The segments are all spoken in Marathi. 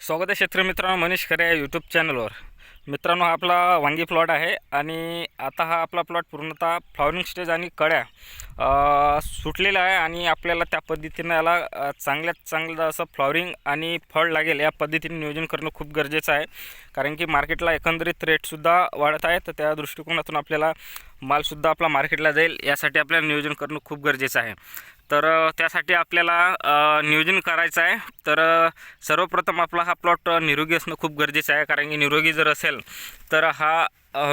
स्वागत आहे शेतकरी मित्रांनो मनीष खरे या यूट्यूब चॅनलवर मित्रांनो हा आपला वांगी प्लॉट आहे आणि आता हा आपला प्लॉट पूर्णतः फ्लॉवरिंग स्टेज आणि कळ्या सुटलेला आहे आणि आपल्याला त्या पद्धतीनं याला चांगल्यात चांगलं असं फ्लॉवरिंग आणि फळ लागेल या पद्धतीने नियोजन करणं खूप गरजेचं आहे. कारण की मार्केटला एकंदरीत रेटसुद्धा वाढत आहे तर त्या दृष्टिकोनातून आपल्याला मालसुद्धा आपला मार्केटला जाईल यासाठी आपल्याला नियोजन करणं खूप गरजेचं आहे. तर त्यासाठी आपल्याला नियोजन करायचं आहे. तर सर्वप्रथम आपला हा प्लॉट निरोगी असणं खूप गरजेचं आहे. कारण की निरोगी जर असेल तर हा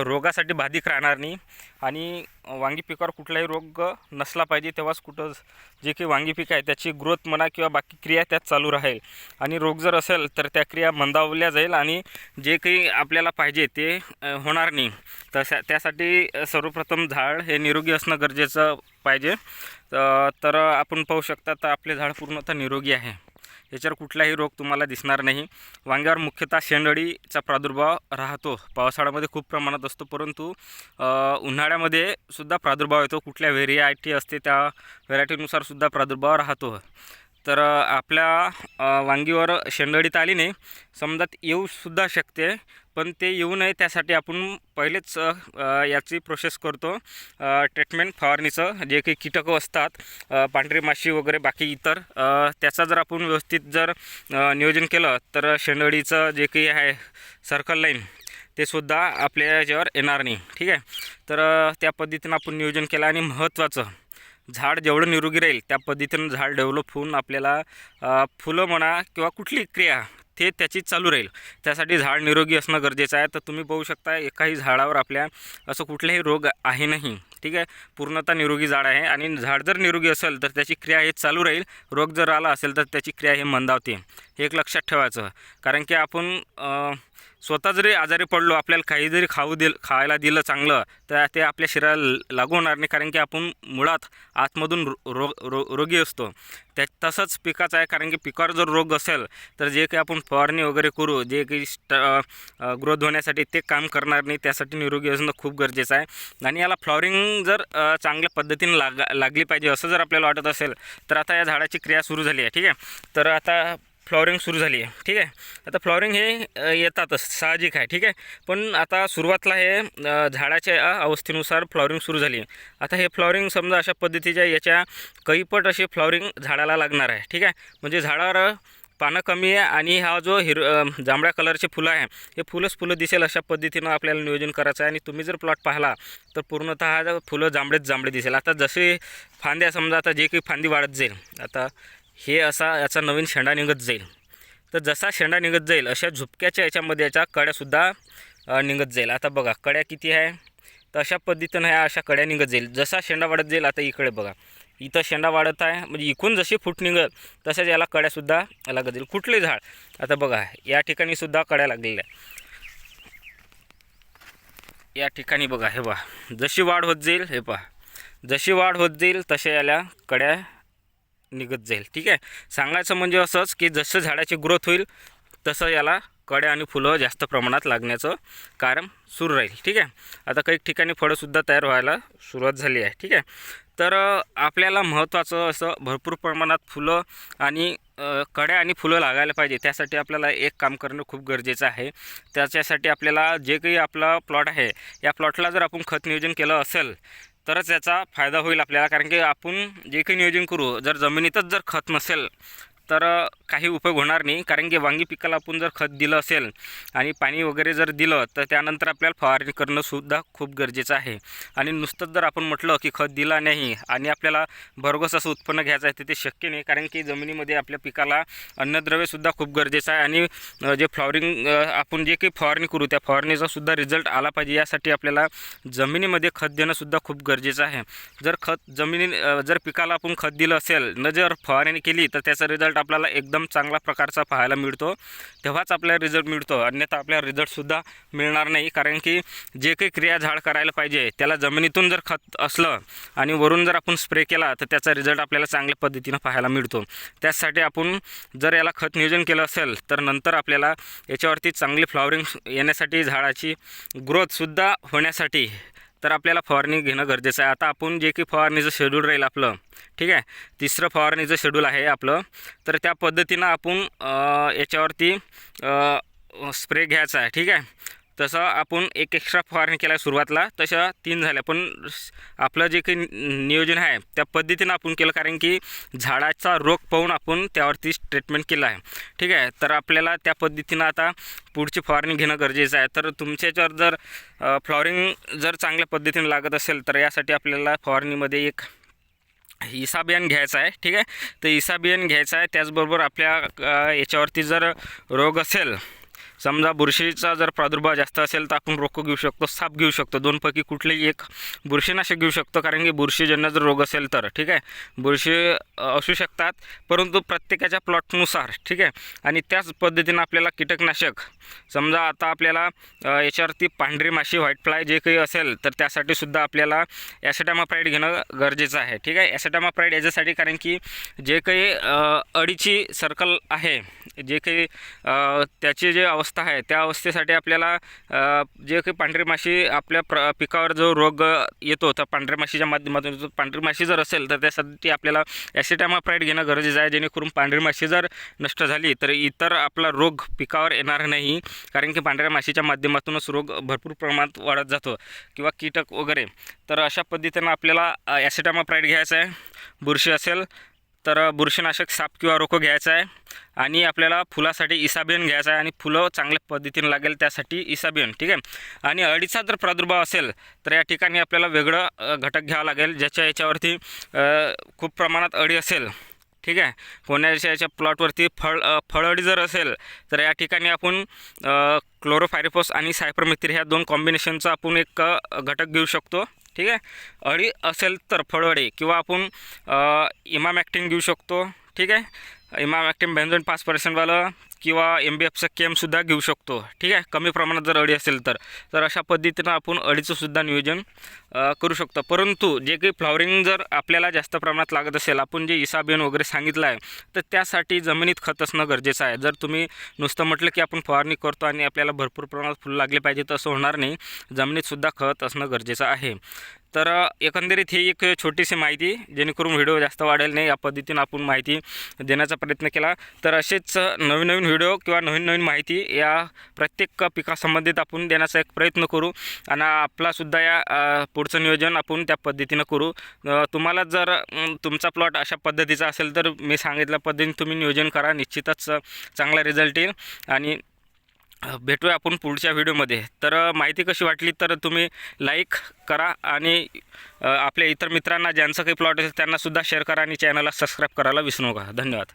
रोगासाठी बाधिक राहणार नाही. आणि वांगी पिकावर कुठलाही रोग नसला पाहिजे तेव्हाच कुठं जे काही वांगी पीक आहे त्याची ग्रोथ म्हणा किंवा बाकी क्रिया त्यात चालू राहील. आणि रोग जर असेल तर त्या क्रिया मंदावल्या जाईल आणि जे काही आपल्याला पाहिजे ते होणार नाही. तशा त्यासाठी सर्वप्रथम झाड हे निरोगी असणं गरजेचं पाहिजे. तर आपण पाहू शकता तर आपले झाड पूर्णतः निरोगी आहे. याच्यावर कुठलाही रोग तुम्हाला दिसणार नाही. वांग्यावर मुख्यतः शेंडळीचा प्रादुर्भाव राहतो. पावसाळ्यामध्ये खूप प्रमाणात असतो परंतु उन्हाळ्यामध्ये सुद्धा प्रादुर्भाव येतो. कुठल्या व्हेरियायटी असते त्या व्हेरायटीनुसार सुद्धा प्रादुर्भाव राहतो. तर आपल्या वांगीवर शेंडअळी तर आली नाही. समजा येऊसुद्धा शकते पण ते येऊ नये त्यासाठी आपण पहिलेच याची प्रोसेस करतो. ट्रीटमेंट फवारणीचं जे काही कीटकं असतात पांढरी माशी वगैरे बाकी इतर त्याचा जर आपण व्यवस्थित जर नियोजन केलं तर शेंडळीचं जे काही आहे सर्कल लाईन ते सुद्धा आपल्या याच्यावर येणार नाही. ठीक आहे? तर त्या पद्धतीनं आपण नियोजन केलं आणि महत्त्वाचं झाड जेवढं निरोगी राहील त्या पद्धतीनं झाड डेव्हलप होऊन आपल्याला फुलं म्हणा किंवा कुठली क्रिया ते त्याची चालू राहील. त्यासाठी झाड निरोगी असणं गरजेचं आहे. तर तुम्ही पाहू शकता एकाही झाडावर आपल्या असं कुठलाही रोग आहे नाही. ठीक आहे? पूर्णतः निरोगी झाड आहे आणि झाड जर निरोगी असेल तर त्याची क्रिया हे चालू राहील. रोग जर आला असेल तर त्याची क्रिया हे मंदावते. हे एक लक्षात ठेवायचं. कारण की आपण स्वतः जरी आजारी पडलो आपल्याला काही जरी खाऊ दिल खायला दिलं चांगलं तर ते आपल्या शरीराला लागू होणार नाही. कारण की आपण मुळात आतमधून रो रो रो रोगी असतो. त्या तसंच पिकाचं आहे. कारण की पिकावर जर रोग असेल तर जे काही आपण फवारणी वगैरे करू जे काही स्ट ग्रोथ होण्यासाठी ते काम करणार नाही. त्यासाठी निरोगी असणं खूप गरजेचं आहे. आणि याला फ्लॉवरिंग जर चांगल्या पद्धतीने लाग लागली पाहिजे असं जर आपल्याला वाटत असेल तर आता या झाडाची क्रिया सुरू झाली आहे ठीक आहे? तर आता फ्लॉवरिंग सुरू झाली आहे ठीक आहे? आता फ्लॉवरिंग हे येतातच साहजिक आहे ठीक आहे? पण आता सुरुवातला हे झाडाच्या अवस्थेनुसार फ्लॉवरिंग सुरू झाली आहे. आता हे फ्लॉवरिंग समजा अशा पद्धतीच्या याच्या कैपट अशी फ्लॉवरिंग झाडाला लागणार आहे ठीक आहे? म्हणजे झाडावर पानं कमी आहे आणि हा जो हिर जांभळ्या कलरचे फुलं आहे हे फुलंच फुलं दिसेल अशा पद्धतीनं आपल्याला नियोजन करायचं आहे. आणि तुम्ही जर प्लॉट पाहिला तर पूर्णतः हा फुलं जांभळेच जांभळे दिसेल. आता जसे फांद्या समजा आता जे काही फांदी वाढत जाईल आता हे असा याचा नवीन शेंडा निघत जाईल. तर जसा शेंडा निघत जाईल अशा झुपक्याच्या याच्यामध्ये याच्या कड्यासुद्धा निघत जाईल. आता बघा कड्या किती आहे? तर अशा पद्धतीनं ह्या अशा कड्या निघत जाईल. जसा शेंडा वाढत जाईल आता इकडे बघा. इथं शेंडा वाढत आहे. म्हणजे इकून जशी फूट निघत तसेच याला कड्यासुद्धा लागत कुठले झाड. आता बघा या ठिकाणी सुद्धा कड्या लागलेल्या या ठिकाणी बघा हे पहा. जशी वाढ होत जाईल हे पहा. जशी वाढ होत जाईल तसे याला कड्या निघत जाईल. ठीक आहे? सांगायचं म्हणजे असंच की जसं झाडाची ग्रोथ होईल तसं याला कड्या आणि फुलं जास्त प्रमाणात लागण्याचं कारण सुरू राहील. ठीक आहे? आता काही ठिकाणी फळंसुद्धा तयार व्हायला सुरुवात झाली आहे. ठीक आहे? तर आपल्याला महत्त्वाचं असं भरपूर प्रमाणात फुलं आणि कड्या आणि फुलं लागायला पाहिजे. त्यासाठी आपल्याला एक काम करणं खूप गरजेचं आहे. त्याच्यासाठी आपल्याला जे काही आपला प्लॉट आहे या प्लॉटला जर आपण खत नियोजन केलं असेल तरच याचा फायदा होईल आपल्याला. कारण की आपण जे काही नियोजन करू जर जमिनीतच जर खत नसेल तर काही उपयोग होणार नाही. कारण की वांगी पिकाला आपण जर खत दिलं असेल आणि पाणी वगैरे जर दिलं तर त्यानंतर आपल्याला फवारणी करणंसुद्धा खूप गरजेचं आहे. आणि नुसतंच जर आपण म्हटलं की खत दिला नाही आणि आपल्याला भरघोस असं उत्पन्न घ्यायचं आहे तर ते शक्य नाही. कारण की जमिनीमध्ये आपल्या पिकाला अन्नद्रव्यसुद्धा खूप गरजेचं आहे. आणि जे फ्लॉवरिंग आपण जे काही फवारणी करू त्या फवारणीचासुद्धा रिझल्ट आला पाहिजे. यासाठी आपल्याला जमिनीमध्ये खत देणंसुद्धा खूप गरजेचं आहे. जर खत जमिनी जर पिकाला आपण खत दिलं असेल न जर फवारणी केली तर त्याचा रिझल्ट आपल्याला एकदम चांगला प्रकारचा पाहायला मिळतो. तेव्हाच आपल्याला रिझल्ट मिळतो. अन्यथा आपल्याला रिझल्टसुद्धा मिळणार नाही. कारण की जे काही क्रिया झाड करायला पाहिजे त्याला जमिनीतून जर खत असलं आणि वरून जर आपण स्प्रे केला तर त्याचा रिझल्ट आपल्याला चांगल्या पद्धतीनं पाहायला मिळतो. त्यासाठी आपण जर याला खत नियोजन केलं असेल तर नंतर आपल्याला याच्यावरती चांगली फ्लॉवरिंग येण्यासाठी झाडाची ग्रोथसुद्धा होण्यासाठी तर आपल्याला फवारणी घेणं गरजेचं आहे. आता आपण जे की फवारणीचं शेड्यूल राहील आपलं ठीक आहे? तिसरं फवारणीचं शेड्यूल आहे आपलं. तर त्या पद्धतीनं आपण याच्यावरती स्प्रे घ्यायचा आहे ठीक आहे? तसं आपण एक एक्स्ट्रा फवारणी केला सुरुवातला तशा तीन झाल्या. पण आपलं जे काही नियोजन आहे त्या पद्धतीनं आपण केलं. कारण की झाडाचा रोग पाहून आपण त्यावरती ट्रीटमेंट केलं आहे. ठीक आहे? तर आपल्याला त्या पद्धतीनं आता पुढची फवारणी घेणं गरजेचं आहे. तर तुमच्या याच्यावर जर फ्लॉवरिंग जर चांगल्या पद्धतीने लागत असेल तर यासाठी आपल्याला फवारणीमध्ये एक इसा बियाण घ्यायचं आहे. ठीक आहे? तर इसा बियाण घ्यायचं आहे. त्याचबरोबर आपल्या याच्यावरती जर रोग असेल समजा बुरशीचा जर प्रादुर्भाव जास्त असेल तर आपण रोको घेऊ शकतो साप घेऊ शकतो. दोनपैकी कुठलेही एक बुरशीनाशक घेऊ शकतो कारण की बुरशीजन्य जर रोग असेल तर ठीक आहे? बुरशी असू शकतात परंतु प्रत्येकाच्या प्लॉटनुसार ठीक आहे? आणि त्याच पद्धतीनं आपल्याला कीटकनाशक समजा आता आपल्याला याच्यावरती पांढरी माशी व्हाईट फ्लाय जे काही असेल तर त्यासाठी सुद्धा आपल्याला ॲसेटामाप्राईड घेणं गरजेचं आहे ठीक आहे? ॲसेटामाप्राईड याच्यासाठी कारण की जे काही अडीची सर्कल आहे जे काही त्याचे त्याची जे अवस्था आहे. त्या अवस्थेसाठी आपल्याला जे काही पांढरी माशी आपल्या प्र पिकावर जो रोग येतो तर पांढऱ्या माशीच्या माध्यमातून येतो. पांढरी माशी जर असेल तर त्यासाठी आपल्याला ॲसिटॅमाफ्राईड घेणं गरजेचं आहे. जेणेकरून पांढरी माशी जर नष्ट झाली तर इतर आपला रोग पिकावर येणार नाही. कारण की पांढऱ्या माशीच्या माध्यमातूनच रोग भरपूर प्रमाणात वाढत जातो. किंवा कीटक वगैरे. तर अशा पद्धतीनं आपल्याला ॲसिटॅमाफ्राईड घ्यायचं आहे. बुरशी असेल तर बुरशीनाशक साप किंवा रोको घ्यायचा आहे. आणि आपल्याला फुलासाठी इसाबियन घ्यायचा आहे आणि फुलं चांगल्या पद्धतीने लागेल त्यासाठी इसाबियन ठीक आहे? आणि अळीचा जर प्रादुर्भाव असेल तर या ठिकाणी आपल्याला वेगळं घटक घ्यावं लागेल ज्याच्या याच्यावरती खूप प्रमाणात अळी असेल ठीक आहे? कोणाच्या याच्या प्लॉटवरती फळ अ, फळअडी जर असेल तर या ठिकाणी आपण क्लोरोफायरिफोस आणि सायपरमिथिर ह्या दोन कॉम्बिनेशनचा आपण एक घटक घेऊ शकतो. ठीक आहे? अळी असेल तर फळवडे किंवा आपण इमामॅक्टिन घेऊ शकतो. ठीक आहे? इमामॅक्टिन बेंझोन पाच पर्सेंटवालं किंवा एम बी एफचं केमसुद्धा घेऊ शकतो. ठीक आहे? कमी प्रमाणात जर अळी असेल तर. तर अशा पद्धतीनं आपण अळीचंसुद्धा नियोजन करू शकतो. परंतु जे काही फ्लॉवरिंग जर आपल्याला जास्त प्रमाणात लागत असेल आपण जे इसाबेन वगैरे सांगितलं आहे तर त्यासाठी जमिनीत खत असणं गरजेचं आहे. जर तुम्ही नुसतं म्हटलं की आपण फवारणी करतो आणि आपल्याला भरपूर प्रमाणात फुलं लागले पाहिजे तर असं होणार नाही. जमिनीतसुद्धा खत असणं गरजेचं आहे. तर एकंदरीत ही एक छोटीशी माहिती जेणेकरून व्हिडिओ जास्त वाढेल नाही या पद्धतीनं आपण माहिती देण्याचा प्रयत्न केला. तर असेच नवीन नवीन व्हिडिओ किंवा नवीन नवीन माहिती या प्रत्येक पिकासंबंधित आपण देण्याचा एक प्रयत्न करू आणि आपलासुद्धा या पुढचं नियोजन आपण त्या पद्धतीनं करू. तुम्हाला जर तुमचा प्लॉट अशा पद्धतीचा असेल तर मी सांगितल्या पद्धतीने तुम्ही नियोजन करा. निश्चितच चांगला रिझल्ट येईल आणि भेटूया आपण पुढच्या व्हिडिओमध्ये. तर माहिती कशी वाटली तर तुम्ही लाईक करा आणि आपल्या इतर मित्रांना ज्यांचं काही प्लॉट असेल त्यांनासुद्धा शेअर करा आणि चॅनलला सबस्क्राईब करायला विसरू नका. धन्यवाद.